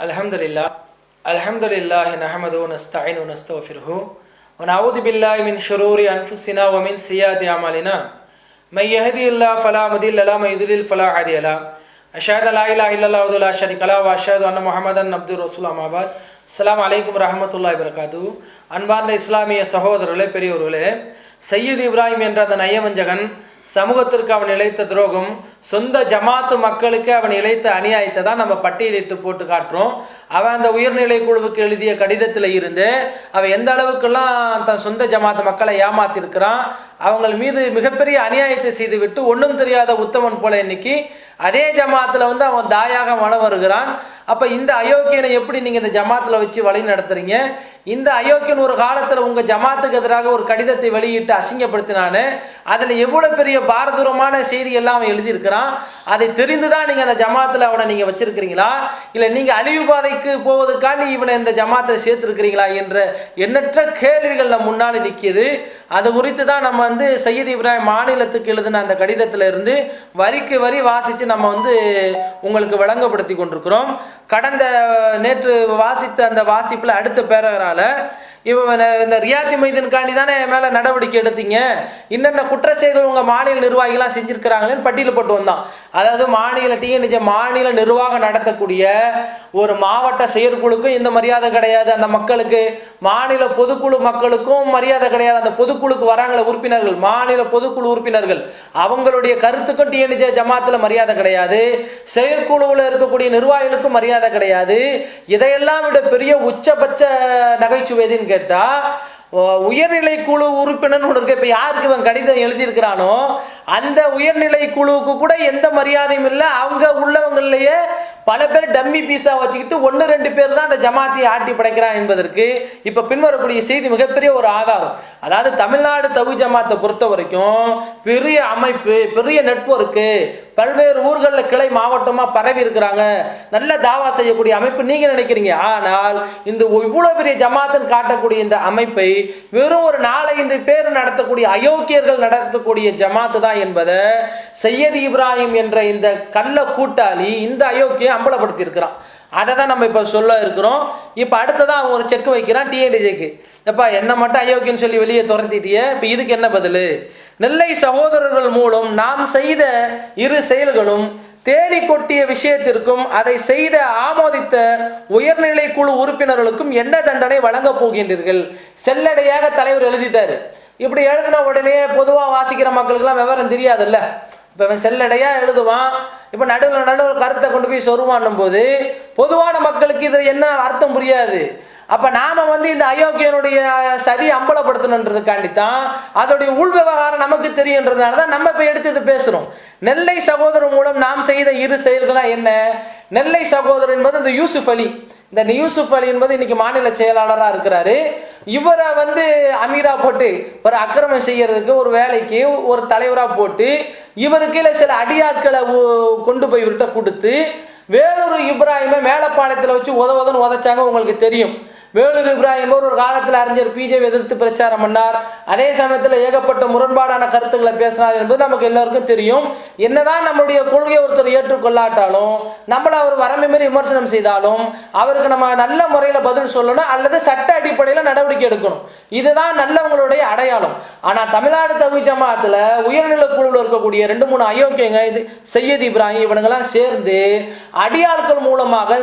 الحمد لله الحمد لله نحمده ونستعين ونستغفره ونعوذ بالله من شرور أنفسنا ومن سيئات أعمالنا من يهدي الله فلا مضل له من يضلل فلا هادي له أشهد لا إله إلا الله وحده لا شريك له وأشهد أن محمدا عبده ورسوله أما بعد அஸ்லாம் அலைக்கும் ரஹமத்துல்லாய் வரகாது அன்பார்ந்த இஸ்லாமிய சகோதரர்களே பெரியவர்களே சையீத் இப்ராஹிம் என்ற அந்த நயவஞ்சகன் சமூகத்திற்கு அவன் இழைத்த துரோகம் சொந்த ஜமாத்து மக்களுக்கு அவன் இழைத்த அநியாயத்தை தான் நம்ம பட்டியலிட்டு போட்டு காட்டுறோம். அவன் அந்த உயர்நிலை குழுவுக்கு எழுதிய கடிதத்தில் இருந்து அவன் எந்த அளவுக்கெல்லாம் தன் சொந்த ஜமாத்து மக்களை ஏமாத்திருக்கிறான் அவங்கள் மீது மிகப்பெரிய அநியாயத்தை செய்துவிட்டு ஒன்றும் தெரியாத உத்தமன் போல இன்னைக்கு அதே ஜமாத்தில் வந்து அவன் தாயாக மனம் வருகிறான். அப்போ இந்த அயோக்கியனை எப்படி நீங்கள் இந்த ஜமாத்தில் வச்சு வழி நடத்துறீங்க? இந்த அயோக்கியன் ஒரு காலத்தில் உங்கள் ஜமாத்துக்கு எதிராக ஒரு கடிதத்தை வெளியிட்டு அசிங்கப்படுத்தினானு அதில் எவ்வளோ பெரிய பாரதூரமான செய்தியெல்லாம் அவன் எழுதியிருக்கிறான்? அதை தெரிந்து தான் நீங்கள் அந்த ஜமாத்தில் அவனை நீங்கள் வச்சிருக்கிறீங்களா? இல்லை நீங்கள் அழிவு பாதைக்கு போவதற்காண்டி இவனை இந்த ஜமாத்தில் சேர்த்துருக்கிறீங்களா என்ற எண்ணற்ற கேள்விகள் நம் முன்னால் நிற்கிது அது குறித்து தான் நம்ம வந்து சையீத் இப்ராஹிம் மாநிலத்துக்கு எழுதின அந்த கடிதத்தில் இருந்து வரிக்கு வரி வாசித்து நம்ம வந்து உங்களுக்கு விளங்கப்படுத்தி கொண்டிருக்கிறோம். கடந்த நேற்று வாசித்த அந்த வாசிப்பில் அடுத்த பேரகரால இவன் இந்த ரியாத்தி மைதனுக்காண்டி தானே என் மேலே நடவடிக்கை எடுத்தீங்க? என்னென்ன குற்ற செயல்கள் உங்கள் மாநில நிர்வாகிகளாம் செஞ்சுருக்கிறாங்களேன்னு பட்டியல் போட்டு வந்தான். அதாவது மாநில டிஎன்ஜி மாநில நிர்வாகம் நடத்தக்கூடிய ஒரு மாவட்ட செயற்குழுக்கும் இந்த மரியாதை கிடையாது. அந்த மக்களுக்கு மாநில பொதுக்குழு மக்களுக்கும் மரியாதை கிடையாது. அந்த பொதுக்குழுக்கு வராங்கள உறுப்பினர்கள் மாநில பொதுக்குழு உறுப்பினர்கள். அவங்களுடைய கருத்துக்கும் டிஎன்ஜி ஜமாத்தில் மரியாதை கிடையாது. செயற்குழுவில் இருக்கக்கூடிய நிர்வாகிகளுக்கும் மரியாதை கிடையாது. இதையெல்லாம் விட பெரிய உச்சபட்ச நகைச்சுவை எதுன்னு கேட்டால் உயர்நிலை குழு உறுப்பினர் ஒன்று இருக்கு. இப்போ யாருக்கு இவன் கடிதம் எழுதியிருக்கிறானோ அந்த உயர்நிலை குழுவுக்கு கூட எந்த மரியாதையும் இல்லை. அவங்க உள்ளவங்களையே பல பேர் டம்மி பீஸா வச்சுக்கிட்டு ஒன்று ரெண்டு பேர் தான் அந்த ஜமாத்தியை ஆட்டி படைக்கிறான் என்பதற்கு இப்போ பின்வரக்கூடிய செய்தி மிகப்பெரிய ஒரு ஆதாரம். அதாவது தமிழ்நாடு தகு ஜமாத்தை பொறுத்த வரைக்கும் பெரிய அமைப்பு பெரிய நெட்ஒர்க்கு பல்வேறு ஊர்களில் கிளை மாவட்டமாக பரவி இருக்கிறாங்க. நல்ல தாவா செய்யக்கூடிய அமைப்பு நீங்கள் நினைக்கிறீங்க. ஆனால் இந்த இவ்வளோ பெரிய ஜமாத்தன் காட்டக்கூடிய இந்த அமைப்பை வெறும் ஒரு நாலஞ்சு பேர் நடத்தக்கூடிய அயோக்கியர்கள் நடத்தக்கூடிய ஜமாத்து தான் என்பதை சையது இப்ராஹிம் என்ற இந்த கள்ள கூட்டாளி இந்த அயோக்கிய அம்பலப்படுத்தி இருக்கிறான் அதை தான் நம்ம இப்போ சொல்ல இருக்கிறோம். இப்போ அடுத்ததான் அவன் ஒரு செக் வைக்கிறான் டிஎன்டிஜேக்கு எப்பா என்ன மட்டும் அயோக்கியன்னு சொல்லி வெளியே துரத்திட்டியே இப்போ இதுக்கு என்ன பதில்? நெல்லை சகோதரர்கள் மூலம் நாம் செய்த இரு செயல்களும் தேடி கொட்டிய விஷயத்திற்கும் அதை செய்த ஆமோதித்த உயர்நிலை குழு உறுப்பினர்களுக்கும் என்ன தண்டனை வழங்கப் போகின்றீர்கள்? செல்லடையாக தலைவர் எழுதிட்டாரு. இப்படி எழுதின உடனே பொதுவாக வாசிக்கிற மக்களுக்கெல்லாம் விவரம் தெரியாதுல்ல. இப்போ இவன் செல்லடையாக எழுதுவான். இப்போ நடுவில் நடுவில் கருத்தை கொண்டு போய் சொருவான்னும் போது பொதுவான மக்களுக்கு இதில் என்ன அர்த்தம் புரியாது. அப்போ நாம் வந்து இந்த அயோக்கியனுடைய சதி அம்பலப்படுத்தணுன்றதுக்காண்டி தான் அதோடைய உள் விவகாரம் நமக்கு தெரியுன்றதுனால தான் நம்ம இப்போ எடுத்து இது பேசுகிறோம் நெல்லை சகோதரர் மூலம் நாம் செய்த இரு செயல்களாக என்ன? நெல்லை சகோதரர் என்பது இந்த யூசுஃப் அலி. இந்த யூசுப் அலி என்பது இன்னைக்கு மாநில செயலாளராக இருக்கிறாரு. இவரை வந்து அமீரா போட்டு ஒரு அக்கிரமம் செய்யறதுக்கு ஒரு வேலைக்கு ஒரு தலைவராக போட்டு இவருக்கு கீழே சில அடியாட்களை கொண்டு போய் இவர்கிட்ட கொடுத்து வேலூர் இப்ராஹிமை மேலப்பாளையத்தில் வச்சு உத உதன்னு உதைச்சாங்க உங்களுக்கு தெரியும். வேலூர் இப்ராஹிம் ஒரு காலத்தில் அறிஞர் பிஜேபி எதிர்த்து பிரச்சாரம் பண்ணார். அதே சமயத்தில் ஏகப்பட்ட முரண்பாடான கருத்துக்களை பேசினார் என்பது நமக்கு எல்லாருக்கும் தெரியும். என்னதான் நம்முடைய கொள்கையை ஒருத்தர் ஏற்றுக்கொள்ளாட்டாலும் நம்மளை அவர் வரம்பு மாரி விமர்சனம் செய்தாலும் அவருக்கு நம்ம நல்ல முறையில் பதில் சொல்லணும் அல்லது சட்ட அடிப்படையில் நடவடிக்கை எடுக்கணும். இதுதான் நல்லவங்களுடைய அடையாளம். ஆனால் தமிழ்நாடு தகுதி ஜமாத்தில் உயர்நிலை குழுவில் இருக்கக்கூடிய ரெண்டு மூணு அயோக்கியங்க இது சையத் இப்ராஹிம் இவனுங்கெல்லாம் சேர்ந்து அடியாட்கள் மூலமாக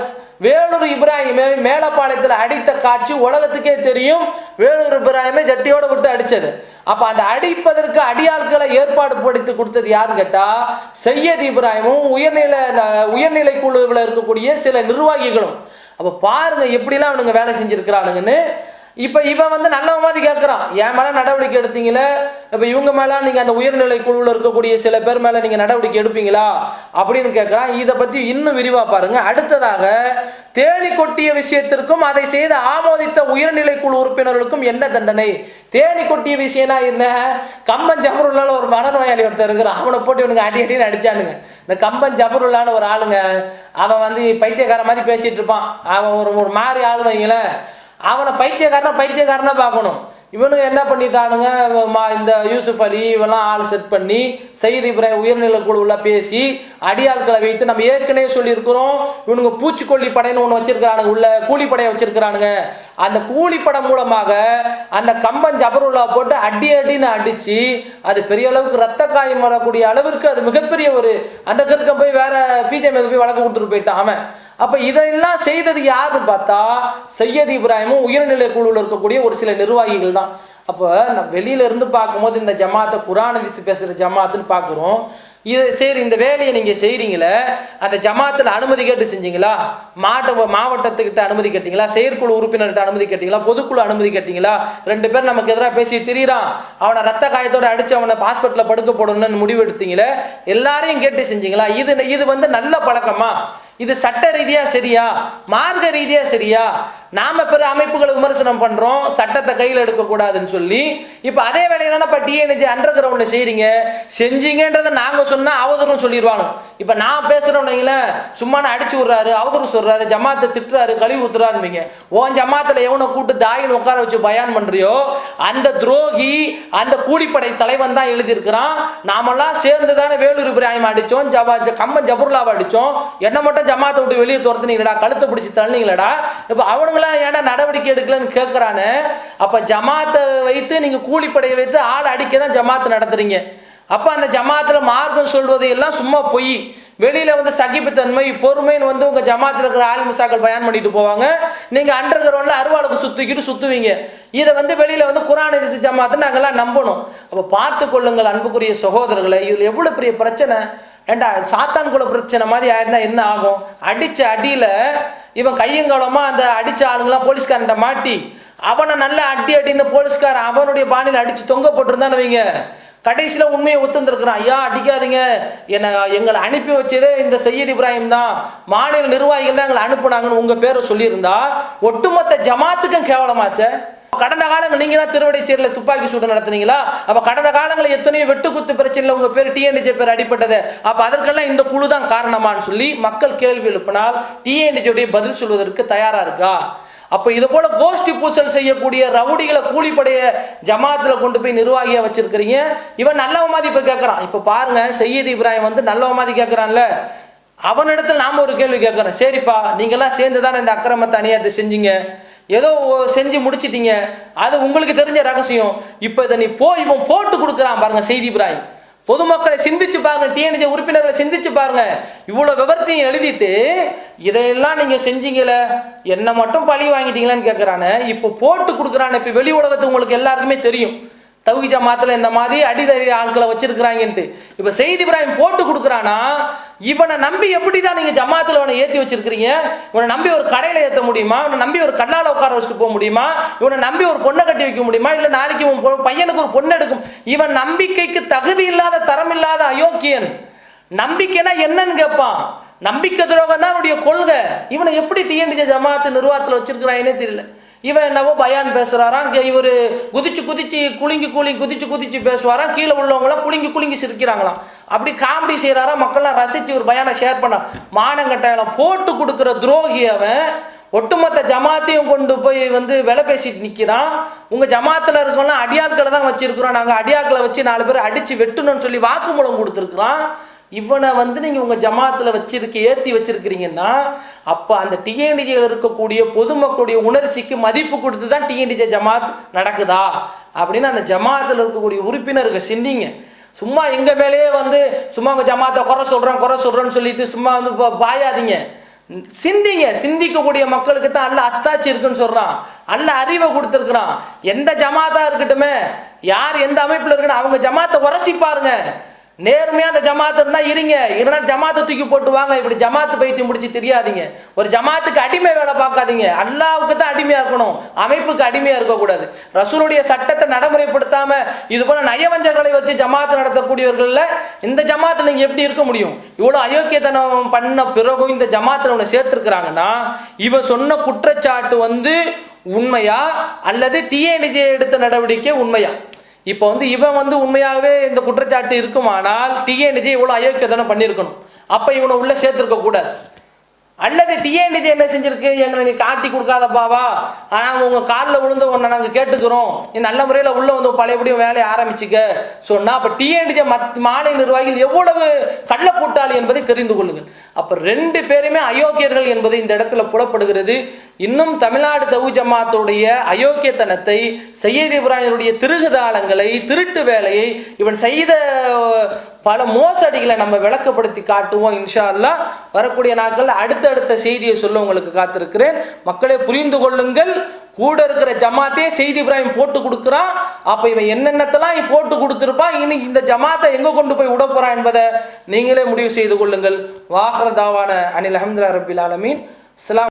வேலூர் இப்ராஹிமே மேலப்பாளையத்தில் அடித்த காட்சி உலகத்துக்கே தெரியும். வேலூர் இப்ராஹிமே ஜட்டியோட விட்டு அடிச்சது. அப்ப அந்த அடிப்பதற்கு அடியாட்களை ஏற்பாடு படுத்தி கொடுத்தது யாருன்னு கேட்டா சையத் இப்ராஹிமும் உயர்நிலை உயர்நிலை குழுவில் இருக்கக்கூடிய சில நிர்வாகிகளும். அப்ப பாருங்க எப்படிலாம் அவனுங்க வேலை செஞ்சிருக்கிறானுங்கன்னு இப்போ இவன் வந்து நல்லவன் மாதிரி கேட்குறான் என் மேலே நடவடிக்கை எடுத்தீங்களே? இப்போ இவங்க மேலே நீங்கள் அந்த உயர்நிலை குழுவில் இருக்கக்கூடிய சில பேர் மேலே நீங்கள் நடவடிக்கை எடுப்பீங்களா? அப்படின்னு கேட்குறான் இதை பற்றி இன்னும் விரிவாக பாருங்க. அடுத்ததாக தேனி கொட்டிய விஷயத்திற்கும் அதை செய்து ஆமோதித்த உயர்நிலை குழு உறுப்பினர்களுக்கும் என்ன தண்டனை? தேனி கொட்டிய விஷயம்னா என்ன? கம்பன் ஜபருல்லால ஒரு மனநோயாளி ஒருத்தர் இருக்கிறான். அவனை போட்டு இவனுங்க அடி அடின்னு அடிச்சானுங்க. இந்த கம்பன் ஜபருல்லான்னு ஒரு ஆளுங்க அவன் வந்து பைத்தியக்கார மாதிரி பேசிட்டு இருப்பான். அவன் ஒரு ஒரு மாதிரி ஆள் வைங்களேன். அவனை பைத்தியக்காரனா பைத்தியக்காரனா பார்க்கணும். இவனுங்க என்ன பண்ணிட்டானுங்க? மா- இந்த யூசுப் அலி இவெல்லாம் ஆள் செட் பண்ணி சயீத் இப்ராஹிம் உயர்நிலை குழுவில் பேசி அடியாட்களை வைத்து நம்ம ஏற்கனவே சொல்லியிருக்கிறோம். இவனுங்க பூச்சிக்கொல்லி படைன்னு ஒன்று வச்சிருக்கிறானுங்க உள்ள கூலிப்படையை வச்சிருக்கிறானுங்க. அந்த கூலிப்படை மூலமாக அந்த கம்பன் ஜபருல்லா போட்டு அடி அடின்னு அடித்து அது பெரிய அளவுக்கு ரத்த காயம் வரக்கூடிய அளவிற்கு அது மிகப்பெரிய ஒரு அந்த கருக்கம் போய் வேற பிஜே மீது போய் வழக்கு கொடுத்துட்டு போயிட்டான் அவன். அப்ப இதெல்லாம் செய்தது யாருன்னு பார்த்தா சையத் இப்ராஹிமும் உயர்நிலை குழுவில் இருக்கக்கூடிய ஒரு சில நிர்வாகிகள் தான். அப்போ நம்ம வெளியில இருந்து பார்க்கும்போது இந்த ஜமாத்தை குரானதிசு பேசுற ஜமாத்துன்னு பார்க்குறோம். இது சரி இந்த வேலையை நீங்க செய்றீங்களே அந்த ஜமாத்துல அனுமதி கேட்டு செஞ்சீங்களா? மாவட்ட மாவட்டத்துக்கிட்ட அனுமதி கேட்டீங்களா? செயற்குழு உறுப்பினர்கிட்ட அனுமதி கேட்டீங்களா? பொதுக்குழு அனுமதி கேட்டீங்களா? ரெண்டு பேர் நமக்கு எதிராக பேசி திரியிறான். அவனை ரத்த காயத்தோட அடிச்சு அவனை ஹாஸ்பிட்டல்ல படுக்க போடணும்னு முடிவு எடுத்தீங்களே எல்லாரையும் கேட்டு செஞ்சீங்களா? இது இது வந்து நல்ல பழக்கமா? இது சட்ட ரீதியா சரியா? மார்க்க ரீதியா சரியா? நாம பிற அமைப்புகளை விமர்சனம் பண்றோம் சட்டத்தை கையில் எடுக்க கூடாதுன்னு சொல்லி இப்ப அதே வேலையை தானே இப்ப டிஎன்ஜி அண்டர் கிரவுண்ட்ல செய்றீங்க? செஞ்சீங்கன்றதை நாங்க சொன்னா அவதூறும் சொல்லிடுவாங்க. இப்ப நான் பேசுறவனைங்கள சும்மா நான் அடிச்சு விடுறாரு அவதூறு சொல்றாரு ஜமாத்தை திட்டுறாரு கழுவி ஊத்துறாருவீங்க உன் ஜமாத்துல எவனை கூட்டு தாயின்னு உட்கார வச்சு பயான் பண்றியோ அந்த துரோகி அந்த கூலிப்படை தலைவன் தான் எழுதியிருக்கிறான். நாமெல்லாம் சேர்ந்து தானே வேலூர் இப்ராஹிம் அடிச்சோம் ஜபா ஜ- ஜபுர்லாவை அடிச்சோம். என்ன மட்டும் ஜமாத்தை விட்டு வெளியே துரத்துனீங்களா கழுத்தை பிடிச்சி தள்ளினீங்களடா? இப்போ அவனுங்களாம் ஏன்டா நடவடிக்கை எடுக்கலன்னு கேட்குறானு அப்போ ஜமாத்தை வைத்து நீங்கள் கூலிப்படையை வைத்து ஆள் அடிக்க தான் ஜமாத்து நடத்துறீங்க. அப்போ அந்த ஜமாத்தில் மார்க்கம் சொல்வது எல்லாம் சும்மா பொய். வெளியில் வந்து சகிப்புத்தன்மை பொறுமைன்னு வந்து உங்கள் ஜமாத்துல இருக்கிற ஆள் மிசாக்கள் பயன் பண்ணிட்டு போவாங்க. நீங்கள் அண்டர் கிரவுண்டில் அருவாளுக்கு சுத்திக்கிட்டு சுற்றுவீங்க இதை வந்து வெளியில் வந்து குரான் எதிர்த்து ஜமாத்தை நாங்கள்லாம் நம்பணும். அப்போ பார்த்து கொள்ளுங்கள் அன்புக்குரிய சகோதரர்களை இதில் எவ்வளோ பெரிய பிரச்சனை? ஏண்டா சாத்தான் குல பிரச்சனை மாதிரி ஆயிருந்தா என்ன ஆகும்? அடிச்ச அடியில இவன் கையங்காலமா அந்த அடிச்ச ஆளுங்களாம் போலீஸ்காரன்ட்ட மாட்டி அவனை நல்லா அடி அடின்னு போலீஸ்காரன் அவனுடைய பாணியில் அடிச்சு தொங்க போட்டிருந்தான்னு வைங்க. கடைசியில் உண்மையை ஒத்துந்துருக்குறான். ஐயா அடிக்காதீங்க. என்னை எங்களை அனுப்பி வச்சதே இந்த சையத் இப்ராஹிம் தான். மாநில நிர்வாகிகள் தான் எங்களை அனுப்புனாங்கன்னு உங்கள் பேரை சொல்லியிருந்தா ஒட்டுமொத்த ஜமாத்துக்கும் கேவலமாச்சே. கடந்த காலங்கள் நீங்க தான் திருவடைச்சேரியில் துப்பாக்கி சூடு நடத்துனீங்களா? அப்ப கடந்த காலங்களில் எத்தனையோ வெட்டுக்குத்து பிரச்சனையில் உங்க பேர் டிஎன்டிஜே பேர் அடிப்பட்டது அப்ப அதற்கெல்லாம் இந்த குழு தான் காரணமான்னு சொல்லி மக்கள் கேள்வி எழுப்பினால் டிஎன்டிஜேடைய பதில் சொல்வதற்கு தயாரா இருக்கா? அப்ப இது போல கோஷ்டி பூசல் செய்யக்கூடிய ரவுடிகளை கூலிப்படைய ஜமாத்துல கொண்டு போய் நிர்வாகியா வச்சிருக்கிறீங்க. இவன் நல்லவமாதி இப்ப கேட்கறான் இப்ப பாருங்க சையீத் இப்ராஹிம் வந்து நல்லவமாதி கேட்கறான்ல அவனிடத்தில் நாம ஒரு கேள்வி கேட்கறோம் சரிப்பா நீங்கெல்லாம் சேர்ந்து தானே இந்த அக்கிரமத்தை அநியாயத்தை செஞ்சீங்க? ஏதோ செஞ்சு முடிச்சிட்டீங்க. அது உங்களுக்கு தெரிஞ்ச ரகசியம். இப்போ இதை நீ போ இவன் போட்டு கொடுக்குறான் பாருங்க செய்தி இப்ராஹிம். பொதுமக்களை சிந்திச்சு பாருங்க டிஎன்ஜி உறுப்பினர்களை சிந்திச்சு பாருங்க. இவ்வளவு விவரத்தையும் எழுதிட்டு இதையெல்லாம் நீங்க செஞ்சீங்களே என்ன மட்டும் பழி வாங்கிட்டீங்களான்னு கேட்கறானே இப்போ போட்டு கொடுக்குறானே. இப்போ வெளி உலகத்துக்கு உங்களுக்கு எல்லாருக்குமே தெரியும். தௌகி ஜமாத்துல இந்த மாதிரி அடிதடி ஆட்களை வச்சிருக்கிறாங்கன்ட்டு. இப்ப செய்தி இப்ராஹிம் போட்டு கொடுக்குறானா? இவனை நம்பி எப்படிதான் நீங்க ஜமாத்துல இவனை ஏத்தி வச்சிருக்கிறீங்க? இவனை நம்பி ஒரு கடையில ஏத்த முடியுமா? இவனை நம்பி ஒரு கல்லால உட்கார வச்சுட்டு போக முடியுமா? இவனை நம்பி ஒரு பொண்ணை கட்டி வைக்க முடியுமா? இல்ல நாளைக்கு உன் பையனுக்கு ஒரு பொண்ணு எடுக்கும். இவன் நம்பிக்கைக்கு தகுதி இல்லாத தரம் இல்லாத அயோக்கியன். நம்பிக்கைனா என்னன்னு கேட்பான் நம்பிக்கை துரோகம் தான் அவனுடைய கொள்கை. இவனை எப்படி டிஎன்டிஜே ஜமாத்து நிர்வாகத்தில் வச்சிருக்கிறானே தெரியல. இவன் என்னவோ பயான் பேசுறாராம். இவர் குதிச்சு குதிச்சு குலுங்கி குலுங்கி குதிச்சு குதிச்சு பேசுவாராம். கீழே உள்ளவங்களாம் குலுங்கி குலுங்கி சிரிக்கிறாங்களாம். அப்படி காமெடி செய்கிறாரா மக்கள்லாம் ரசிச்சு ஒரு பயானை ஷேர் பண்ண. மானங்கட்டாயம் போட்டு கொடுக்குற துரோகி அவன் ஒட்டுமொத்த ஜமாத்தையும் கொண்டு போய் வந்து விலை பேசிட்டு நிற்கிறான் உங்கள் ஜமாத்தில் இருக்கவங்களாம் அடியாட்களை தான் வச்சுருக்குறோம். நாங்கள் அடியாட்களை வச்சு நாலு பேர் அடித்து வெட்டணும்னு சொல்லி வாக்குமூலம் கொடுத்துருக்குறான். இவனை வந்து நீங்கள் உங்கள் ஜமாத்தில் வச்சிருக்க ஏற்றி வச்சிருக்கிறீங்கன்னா அப்போ அந்த டிஎன்டிஜேல இருக்கக்கூடிய பொதுமக்களுடைய உணர்ச்சிக்கு மதிப்பு கொடுத்து தான் டிஎன்டிஜே ஜமாத் நடக்குதா? அப்படின்னு அந்த ஜமாத்தில் இருக்கக்கூடிய உறுப்பினர்கள் சிந்திங்க. சும்மா எங்கள் மேலேயே வந்து சும்மா உங்கள் ஜமாத்தை குறை சொல்கிறோம் குறை சொல்கிறோன்னு சொல்லிட்டு சும்மா வந்து பாயாதீங்க. சிந்திங்க. சிந்திக்கக்கூடிய மக்களுக்கு தான் அல்ல அத்தாச்சி இருக்குன்னு சொல்றான். அல்ல அறிவை கொடுத்துருக்குறான். எந்த ஜமாத்தா இருக்கட்டுமே யார் எந்த அமைப்புல இருக்குன்னு அவங்க ஜமாத்தை உரசி பாருங்க நேர்மையா அந்த ஜமாத்து இருந்தா இருங்க. இல்லைன்னா ஜமாத்து தூக்கி போட்டு வாங்க. இப்படி ஜமாத்து பயிற்சி முடிச்சு தெரியாதீங்க. ஒரு ஜமாத்துக்கு அடிமை வேலை பார்க்காதீங்க. அல்லாவுக்கு தான் அடிமையா இருக்கணும். அமைப்புக்கு அடிமையா இருக்கக்கூடாது. ரசூலுடைய சட்டத்தை நடைமுறைப்படுத்தாம இது போல நயவஞ்சங்களை வச்சு ஜமாத்து நடத்தக்கூடியவர்கள்ல இந்த ஜமாத்தில் நீங்க எப்படி இருக்க முடியும்? இவ்வளவு அயோக்கியத்தனம் பண்ண பிறகும் இந்த ஜமாத்துல உன்னை சேர்த்திருக்கிறாங்கன்னா இவன் சொன்ன குற்றச்சாட்டு வந்து உண்மையா? அல்லது டிஎன்ஜே எடுத்த நடவடிக்கை உண்மையா? இப்போ வந்து இவன் வந்து உண்மையாகவே இந்த குற்றச்சாட்டு இருக்குமானால் டிஎன்ஜே இவ்வளோ அயோக்கியதானம் பண்ணியிருக்கணும். அப்போ இவனை உள்ளே சேர்த்துருக்க கூடாது. அல்லது டிஎன்டிஜி என்ன செஞ்சிருக்கு? எங்களை நீ காட்டி கொடுக்காதப்பாவா ஆனால் உங்கள் காலில் விழுந்த உன்னை நாங்கள் கேட்டுக்கிறோம். நீ நல்ல முறையில் உள்ளே வந்து பழையபடியும் வேலையை ஆரம்பிச்சுக்க. சொன்னால் அப்போ டிஎன்டிஜி மத் மாநில நிர்வாகிகள் எவ்வளவு கள்ளக்கூட்டாளி என்பதை தெரிந்து கொள்ளுங்கள். அப்போ ரெண்டு பேருமே அயோக்கியர்கள் என்பது இந்த இடத்துல புலப்படுகிறது. இன்னும் தமிழ்நாடு தவு ஜமாத்துடைய அயோக்கியத்தனத்தை சையீத் இப்ராஹிமுடைய திருகுதாளங்களை திருட்டு வேலையை இவன் செய்த பல மோசடிகளை நம்ம விளக்கப்படுத்தி காட்டுவோம் இன்ஷா அல்லா வரக்கூடிய நாட்களில் அடுத்தடுத்த செய்தியை சொல்ல உங்களுக்கு காத்திருக்கிறேன். மக்களை புரிந்து கொள்ளுங்கள். கூட இருக்கிற ஜமாத்தே செய்தி இப்ராஹிம் போட்டு கொடுக்குறான். அப்ப இவன் என்னென்னத்தெல்லாம் போட்டு கொடுத்துருப்பான்? இன்னைக்கு இந்த ஜமாத்தை எங்க கொண்டு போய் விட போறான் என்பதை நீங்களே முடிவு செய்து கொள்ளுங்கள். வாகர தாவான அனில் அஹமதுல்லா ரபில் ஆலமீன். அஸ்ஸலாமு